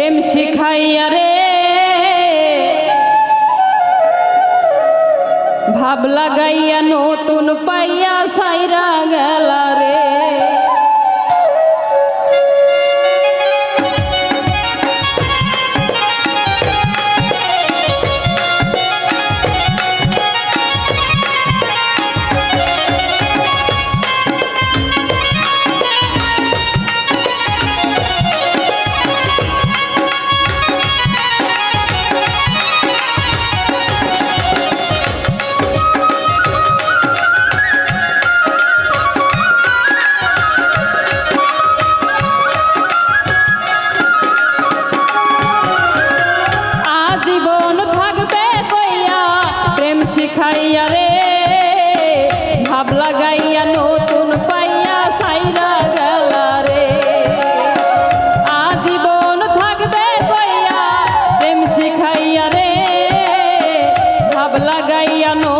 প্রেম শিখাইয়া রে। ভাব লাগাইয়া নতুন পাইয়া সাইরা গেলা লাগাইয়া নো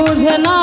বুঝে না